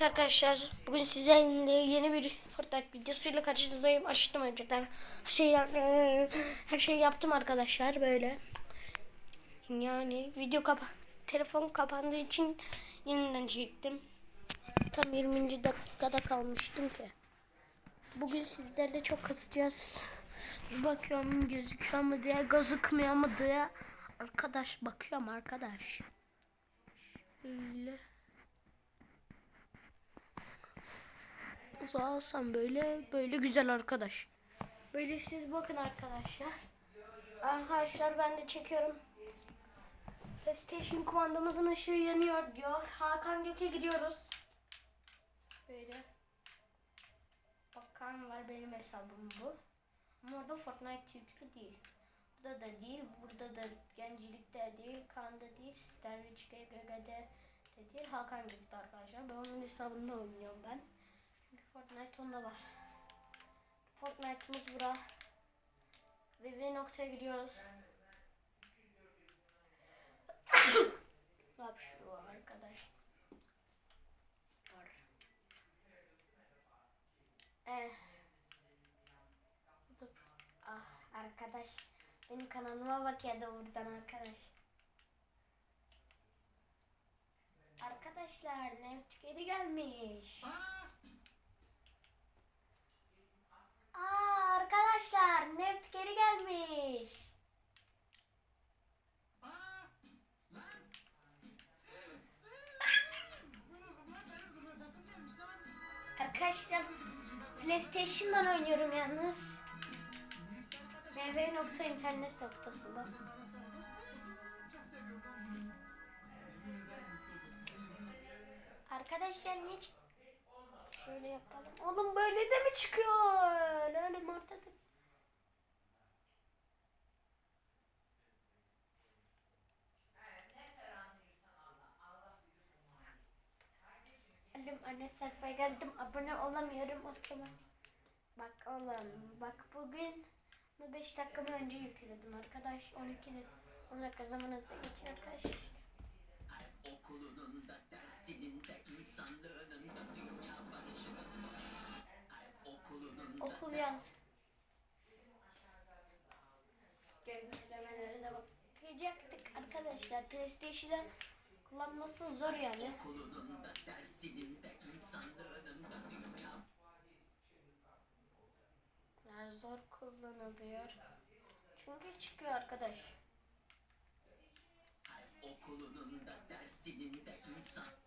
Evet arkadaşlar bugün sizlerle yeni bir Fortnite videosuyla karşınızdayım. Açtım önceden. Her şey her şey yaptım arkadaşlar böyle. Yani video kapa telefon kapandığı için yeniden çektim. Tam 20. dakikada kalmıştım ki. Bugün sizlerle çok kısacağız. Bir bakıyorum gözüküyor mu diye gözükmüyor mu diye. Arkadaş bakıyorum arkadaş. Şöyle. Uzağa alsam böyle böyle güzel arkadaş. Böyle siz bakın arkadaşlar. Arkadaşlar ben de çekiyorum. PlayStation kumandamızın ışığı yanıyor diyor. Hakan Gök'e gidiyoruz. Böyle. Bakan var benim hesabım bu. Ama orada Fortnite yüklü değil. Burada da değil, burada da gencilikte değil, Kaan'da değil, Sterwich GG'de de değil, Hakan Gök'te arkadaşlar. Ben onun hesabında oynuyorum ben. Fortnite onda var. Fortnite'ımız bura. Ve bir noktaya gidiyoruz. Bak şu arkadaş. Eh. Ah arkadaş. Benim kanalıma bak ya da buradan arkadaş. Arkadaşlar Neft geri gelmiş. Aa arkadaşlar Neft geri gelmiş. Arkadaşlar PlayStation'dan oynuyorum yalnız. mv nokta internet noktasında. Arkadaşlar ne çık- Şöyle yapalım. Oğlum böyle de mi çıkıyor? Öyle öyle ortada. Geldim anne sayfaya geldim. Abone olamıyorum otomatik. Bak oğlum bak bugün 5 dakika önce yükledim arkadaş. 12'de 10 dakika zaman hızlı geçiyor arkadaş işte. Okulunun Okul yaz. Görüntülemelere de bakacaktık arkadaşlar. PlayStation'da kullanması zor yani. Okulunun zor kullanılıyor. Çünkü çıkıyor arkadaş. Okulunun da dersinin de insan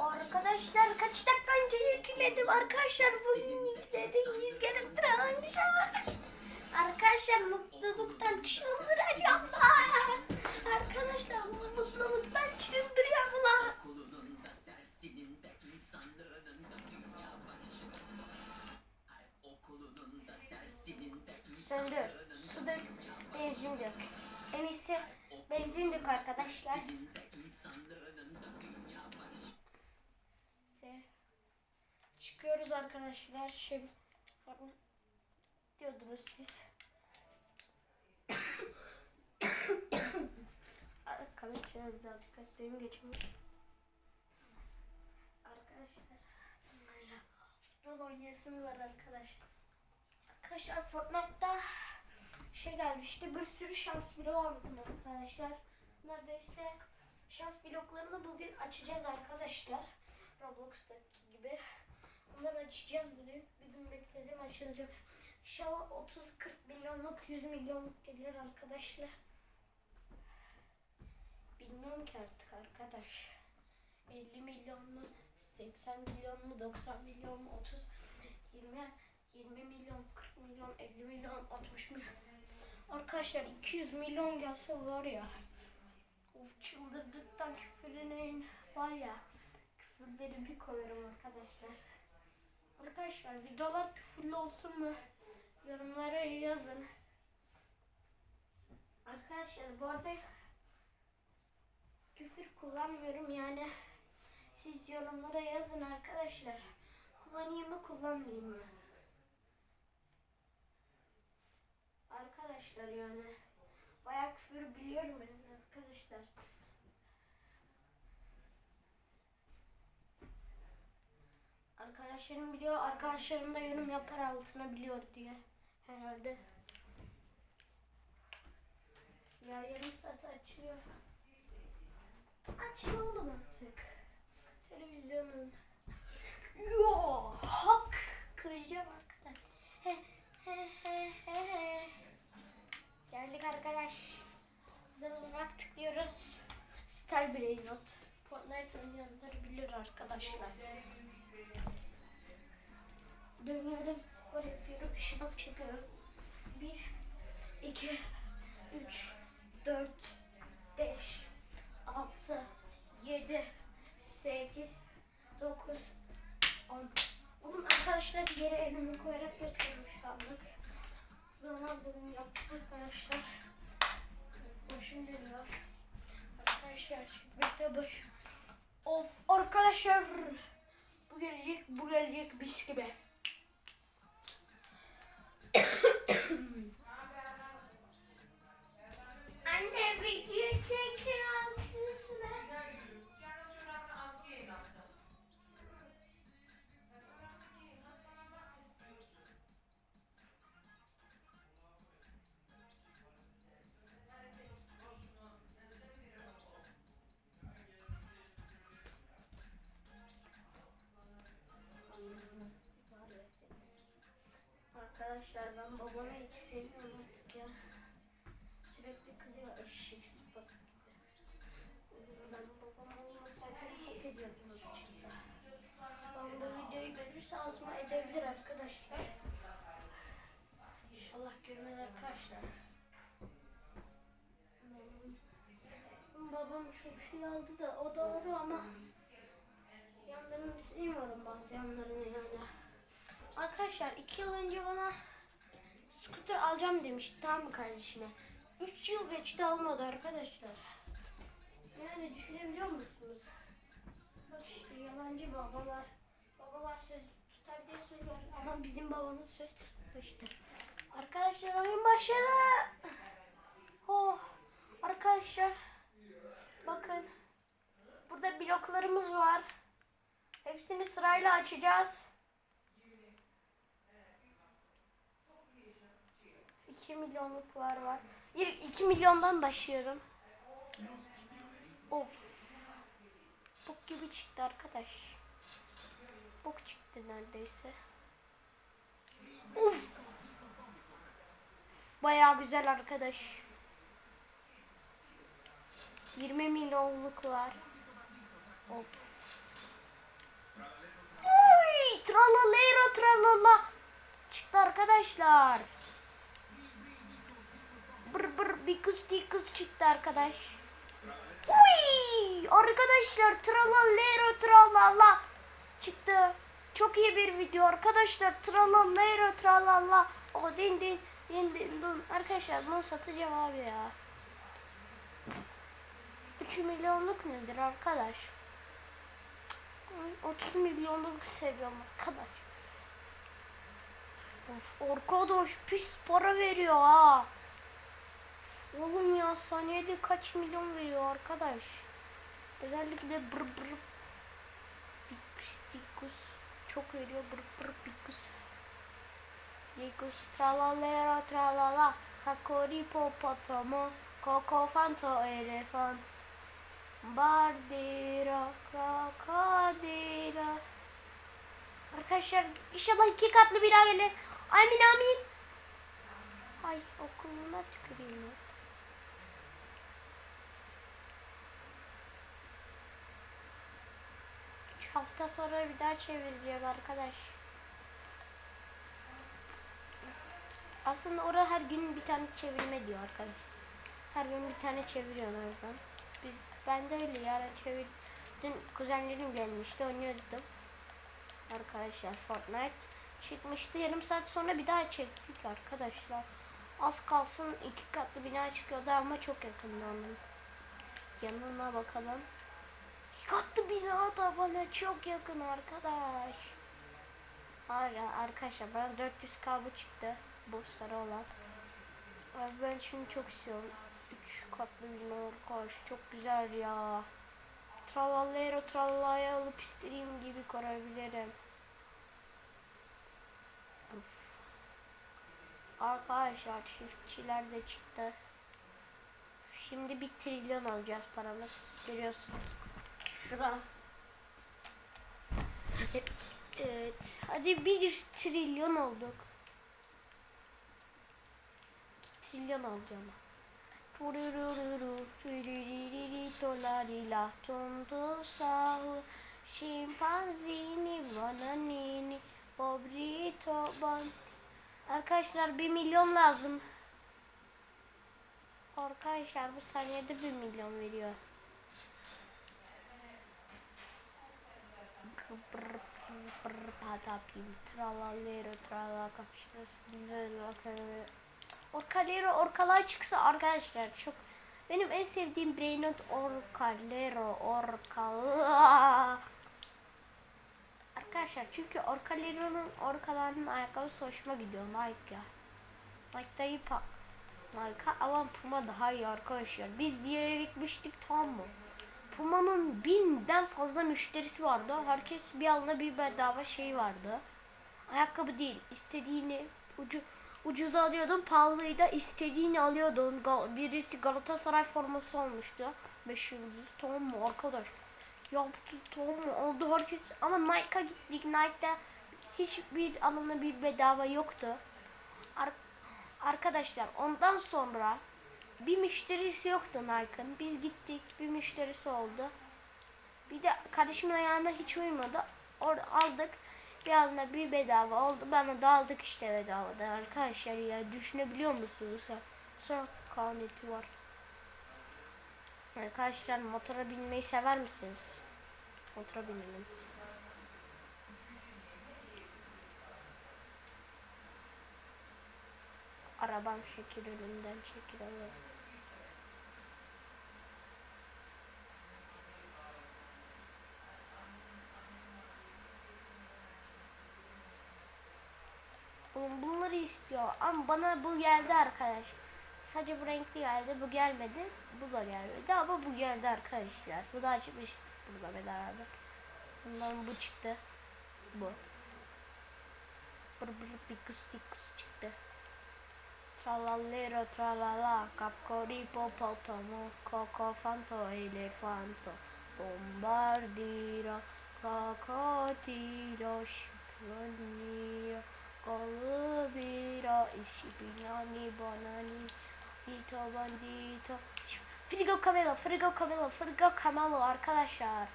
Arkadaşlar kaç dakika önce yükledim arkadaşlar. Bugün yükledim. İzlerim tranşar. Arkadaşlar mutluluktan çıldıracağım lan. Arkadaşlar mutluluktan çıldıracağım lan. Okulunun da dersinin de insanlığının da dünya barışının Ay, Okulunun da dersinin de Söndür, insanlığının su da dök, benzin dök. En iyisi benzin dök arkadaşlar. dersinin de insanlığının da dünya barışının İşte çıkıyoruz arkadaşlar. Şey pardon diyordunuz siz. Arkadaşlar birazcık hastayım geçmiyor. Arkadaşlar futbol oynayasım var arkadaşlar. Arkadaşlar Fortnite'da şey gelmişti. Bir sürü şans bloğu aldım arkadaşlar. Neredeyse şans bloklarını bugün açacağız arkadaşlar. Roblox'taki gibi. Bunları açacağız bugün. Bir gün bekledim açılacak. İnşallah 30-40 milyonluk 100 milyonluk gelir arkadaşlar. Bilmiyorum ki artık arkadaş. 50 milyon mu, 80 milyon mu, 90 milyon mu, 30, 20, 20 milyon, 40 milyon, 50 milyon, 60 milyon. Arkadaşlar 200 milyon gelse var ya. Of çıldırdıktan küfürlerin var ya. Küfürleri bir koyuyorum arkadaşlar. Arkadaşlar videolar küfürlü olsun mu? Yorumlara yazın. Arkadaşlar bu arada küfür kullanmıyorum yani siz yorumlara yazın arkadaşlar. Kullanayım mı kullanmayayım mı? Arkadaşlar yani bayağı küfür biliyorum yani arkadaşlar. Arkadaşlarım biliyor, arkadaşlarım da yorum yapar altına biliyor diye herhalde. Ya yarım saat açılıyor. Oğlum artık. Televizyonun. Yo, hak kıracağım arkadaş. He he he he he. Geldik arkadaş. Güzel olarak tıklıyoruz. Star Brain Not. Fortnite oynayanlar bilir arkadaşlar. Dönüyorum, spor yapıyorum, şınak çekiyorum. Bir, iki, üç, dört, beş, altı, yedi, sekiz, dokuz, on. Oğlum arkadaşlar yere elimi koyarak yatıyorum şu anlık. Ronaldo'nun yaptık arkadaşlar. Başım dönüyor. Arkadaşlar bekle baş. Of arkadaşlar. Bu gelecek, bu gelecek mis gibi. Anne video çekiyor sevmiyorum artık ya. Sürekli kızıyor eşek sıpası gibi. Ben babam olmasaydı hak ediyordum açıkçası. Ben bu videoyu görürse azma edebilir arkadaşlar. İnşallah görmez arkadaşlar. Benim Babam çok şey aldı da o doğru ama yanlarını sevmiyorum bazı yanlarını yani. Arkadaşlar iki yıl önce bana scooter alacağım demişti tamam mı kardeşime? Üç yıl geçti almadı arkadaşlar. Yani düşünebiliyor musunuz? Bak işte yalancı babalar. Babalar söz tutar diye söylüyor ama bizim babamız söz tutmuştu. Arkadaşlar oyun başladı. Oh arkadaşlar bakın burada bloklarımız var. Hepsini sırayla açacağız. 2 milyonluklar var. 2 milyondan başlıyorum. Of. Bok gibi çıktı arkadaş. Bok çıktı neredeyse. Of. Bayağı güzel arkadaş. 20 milyonluklar. Of. Uy, tralalero tralala. Çıktı arkadaşlar. Bır bır bikus tikus çıktı arkadaş. Uy! Arkadaşlar tralalero tralala çıktı. Çok iyi bir video arkadaşlar. Tralalero tralala. O din din din din dun. Arkadaşlar bunu satacağım abi ya. 3 milyonluk nedir arkadaş? Cık, 30 milyonluk seviyorum arkadaş. Of arkadaş pis para veriyor ha. Oğlum ya saniyede kaç milyon veriyor arkadaş. Özellikle bır bır bikus çok veriyor bır bır bikus. Yikus tralalera tralala kakori popotamo koko fanto elefant Bardira krokodila Arkadaşlar inşallah iki katlı bina gelir. Amin amin. Ay okuluna tüküreyim ya. Üç hafta sonra bir daha çevireceğim arkadaş. Aslında orada her gün bir tane çevirme diyor arkadaş. Her gün bir tane çeviriyorlar oradan. Biz, ben de öyle yarın çevir. Dün kuzenlerim gelmişti oynuyordum. Arkadaşlar Fortnite çıkmıştı. Yarım saat sonra bir daha çektik arkadaşlar. Az kalsın iki katlı bina çıkıyordu ama çok yakındı onun. Yanına bakalım. Katlı bina da bana çok yakın arkadaş. Hala arkadaşlar bana 400 kabı çıktı. Bu sarı olan. Ay ben şimdi çok istiyorum. 3 katlı bina arkadaş çok güzel ya. Travallero trallaya alıp istediğim gibi kurabilirim. Of. Arkadaşlar çiftçiler de çıktı. Şimdi bir trilyon alacağız paramız. Görüyorsun. Şura. Evet. Hadi bir trilyon olduk. Trilyon alacağım. Turururu, turiririri, tolarila, tonto sahur, şimpanzini, bananini, bobrito, ban. Arkadaşlar bir milyon lazım. Arkadaşlar bu saniyede bir milyon veriyor. Patapim, tralalero, tralaka, Orkalero, orkalay çıksa arkadaşlar çok benim en sevdiğim Brainot Orkalero, Orkala. Arkadaşlar çünkü Orkalero'nun orkalarının ayakkabısı hoşuma gidiyor Nike ya. Nike'da iyi Nike ama Puma daha iyi arkadaşlar. Biz bir yere gitmiştik tamam mı? Puma'nın binden fazla müşterisi vardı. Herkes bir anda bir bedava şey vardı. Ayakkabı değil. istediğini ucu ucuza alıyordun. Pahalıyı da istediğini alıyordun. Gal- birisi Galatasaray forması olmuştu. 5 yıldız. Tamam mı arkadaş? Yaptı tamam mı? Oldu herkes. Ama Nike'a gittik. Nike'da hiçbir alana bir bedava yoktu. Ar- Arkadaşlar ondan sonra bir müşterisi yoktu Nike'ın. Biz gittik bir müşterisi oldu. Bir de kardeşimin ayağına hiç uymadı. Orada aldık. Bir anda bir bedava oldu. Bana da aldık işte bedavadan arkadaşlar ya. Düşünebiliyor musunuz? Ya? Son kaneti var. Arkadaşlar motora binmeyi sever misiniz? Motora binelim. Arabam şekil önünden alıyor. Bunları istiyor ama bana bu geldi arkadaş. Sadece bu renkli geldi bu gelmedi. Bu da gelmedi ama bu geldi arkadaşlar. Bu da açmıştık burada beraber. Bundan bu çıktı. Bu. Bır bır bikus tikus çıktı. Tralallero tralala capcori popotamo cocofanto elefanto bombardiro crocodilo shipronio golubiro ishibinani bonani ito bandito Frigo Camelo, Frigo Camelo, Frigo Camelo arkadaşlar.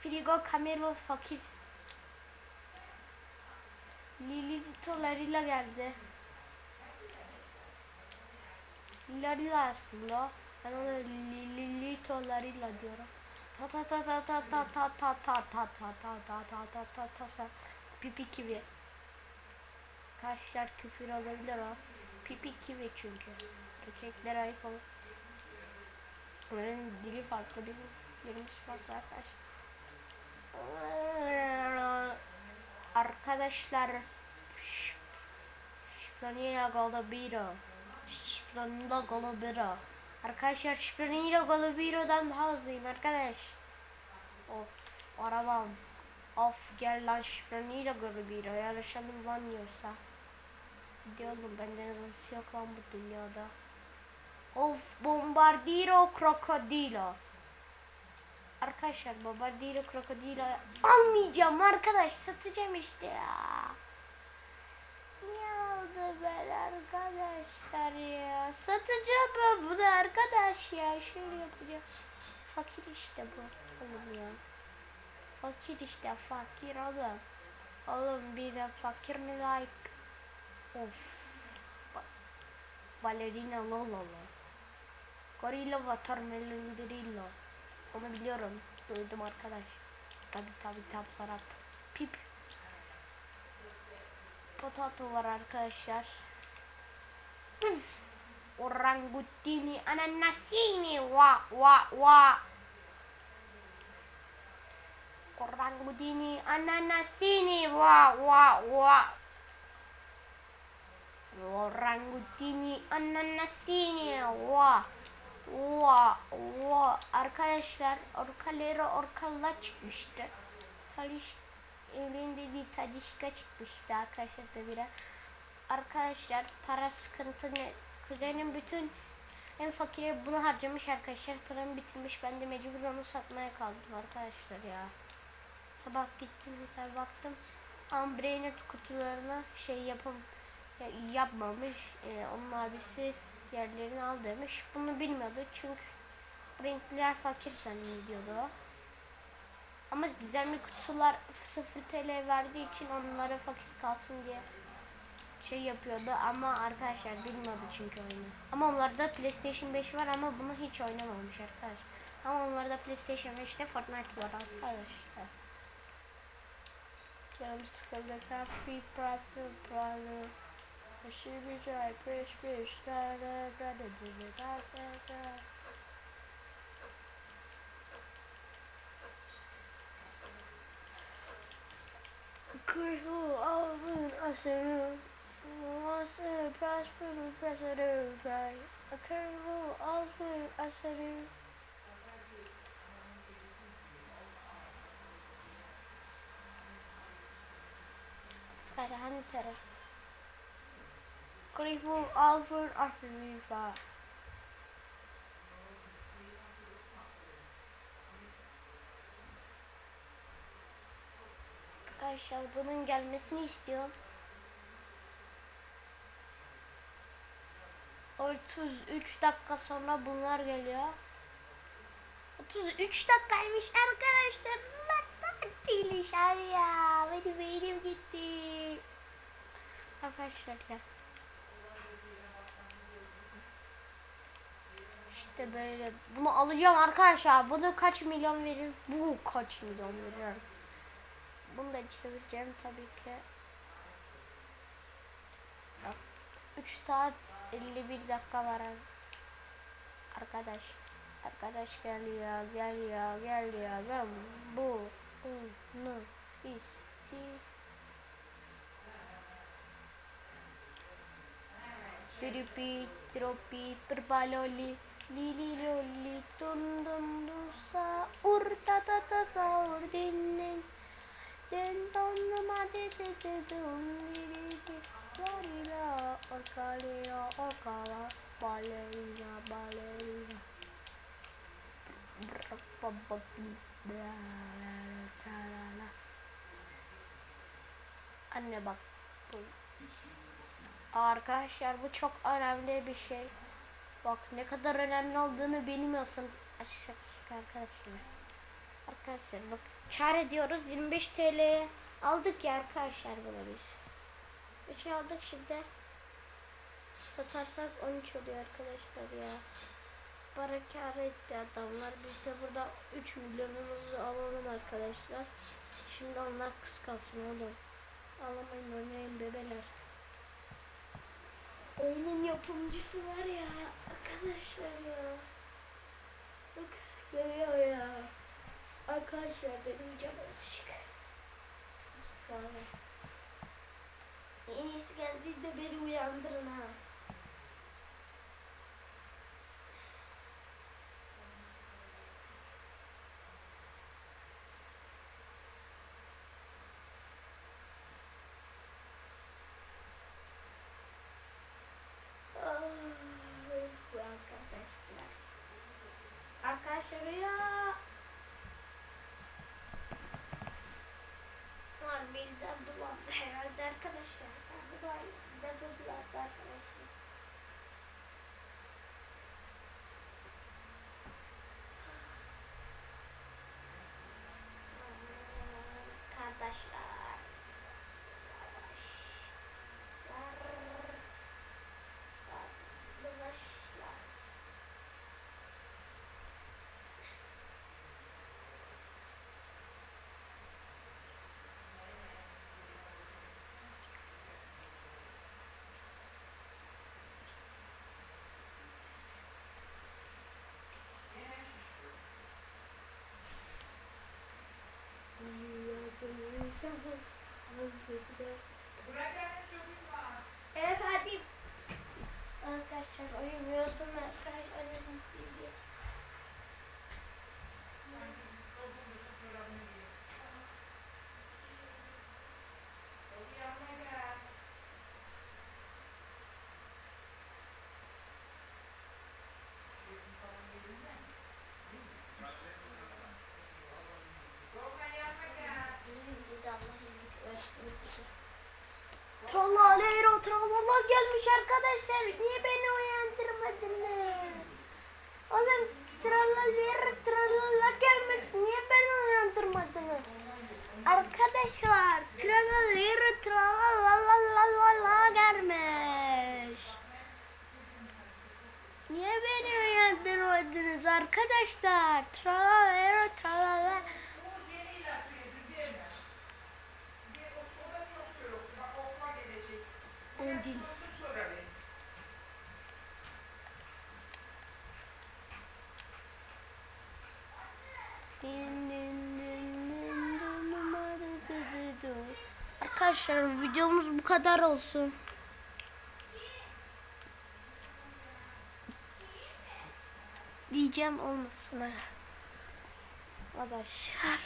Frigo Camelo fakir. Lilito Larilla geldi. Larilla aslında. Ben ona Lilito Larilla diyorum. Ta ta ta ta ta ta ta ta ta ta ta ta ta ta ta ta ta Pipi kivi. Kaşlar küfür olabilir o. Pipi kivi çünkü. Erkekler ayıp olur. Onların dili farklı bizim dilimiz farklı arkadaşlar. Arkadaşlar Şipranila Golobiro Şipranila Golobiro Arkadaşlar Şipranila Golobiro'dan daha hızlıyım arkadaş Of arabam Of gel lan Şipranila Golobiro yarışalım lan yiyorsa Hadi oğlum benden hızlısı yok lan bu dünyada Of Bombardiro Crocodilo Arkadaşlar Bombardiro Crocodilo almayacağım arkadaş satacağım işte ya. Niye aldı ben arkadaşlar ya? Satacağım bunu arkadaş ya. Şöyle yapacağım. Fakir işte bu. Oğlum ya. Fakir işte fakir oğlum. Oğlum bir de fakir mi like? Of. Ba Ballerina Lolo. Gorilla Watermelon Grillo. Onu biliyorum. Duydum arkadaş. Tabi tabi tabi sarap. Pip. Potato var arkadaşlar. Üf. orangutini ananasini wa wa wa orangutini ananasini wa wa wa orangutini ananasini. Wa wa wa arkadaşlar orkalera orkalla çıkmıştı. Taliş elinde değil tadişka çıkmıştı arkadaşlar da biraz arkadaşlar para sıkıntı ne? Kuzenim bütün en fakiri bunu harcamış arkadaşlar. Paramı bitirmiş. Ben de mecbur onu satmaya kaldım arkadaşlar ya. Sabah gittim mesela baktım. Ambrenet kutularına şey yapım ya- yapmamış Ee, onun abisi yerlerini al demiş bunu bilmiyordu çünkü renkliler fakir zannediyordu ama gizemli kutular 0 TL verdiği için onlara fakir kalsın diye şey yapıyordu ama arkadaşlar bilmiyordu çünkü oyunu. Ama onlarda PlayStation 5 var ama bunu hiç oynamamış arkadaşlar. Ama onlarda PlayStation 5'te Fortnite var arkadaşlar. Canım sıkıldı free profile problem. Shibi Jai, Prish Prish, Da Da Da Da Da Da Da Grateful, all of them, Asana, Wasa, Prosper, President, Bright, Accountable, all of them, Asana. فرحان ترى alın asırı bay Arkadaşlar bunun gelmesini istiyorum. 33 dakika sonra bunlar geliyor. 33 dakikaymış arkadaşlar. Bunlar saat değilmiş abi ya. Benim beynim gitti. Arkadaşlar ya. İşte böyle. Bunu alacağım arkadaşlar. Bunu kaç milyon verir? Bu kaç milyon verir? Bunu da çevireceğim tabii ki. Bak 3 saat 51 dakika var. Arkadaş. Arkadaş geliyor, geliyor, geliyor. Ben bu bunu istiyorum. Tripi, tropi, perbaloli, Lili dum dum dusa ur ta ta ta sa ur din din din don ma de de de dum lili di varila orkalira orkala balerina balerina Anne bak bu. Arkadaşlar bu çok önemli bir şey. Bak ne kadar önemli olduğunu bilmiyorsun. Aşağı aşağı arkadaşlar. Arkadaşlar bak kar ediyoruz 25 TL aldık ya arkadaşlar bunu biz. Bir şey aldık şimdi. Satarsak 13 oluyor arkadaşlar ya. Para kar etti adamlar. Biz de burada 3 milyonumuzu alalım arkadaşlar. Şimdi onlar kıskansın oğlum. Ağlamayın oynayın bebeler. Oyunun yapımcısı var ya arkadaşlar ya. Bak geliyor ya. Arkadaşlar benim canım sıkık. Sıkık. En iyisi geldiğinde beni uyandırın ha. Arkadaşlar. Niye beni uyandırmadınız? Oğlum trollalero trollala gelmiş. Niye beni uyandırmadınız? Arkadaşlar trollalero trollala gelmiş. Niye beni uyandırmadınız arkadaşlar? Trollalero trollala. Onu değil. Arkadaşlar videomuz bu kadar olsun. Diyeceğim olmasın ha. Arkadaşlar.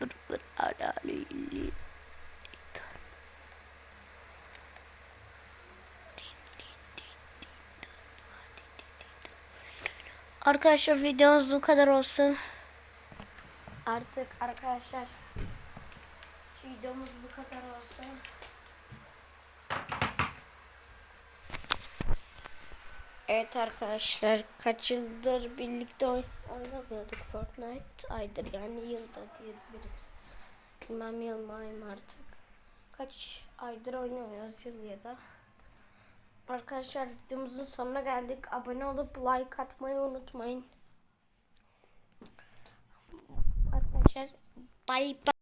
Bır bır ala li li. Arkadaşlar videomuz bu kadar olsun. Artık arkadaşlar videomuz bu kadar olsun. Evet arkadaşlar kaç yıldır birlikte oyn oynamıyorduk Fortnite. Aydır yani yılda diyebiliriz. Bilmem yıl mı artık. Kaç aydır oynamıyoruz yıl ya da. Arkadaşlar videomuzun sonuna geldik. Abone olup like atmayı unutmayın. Bay bay.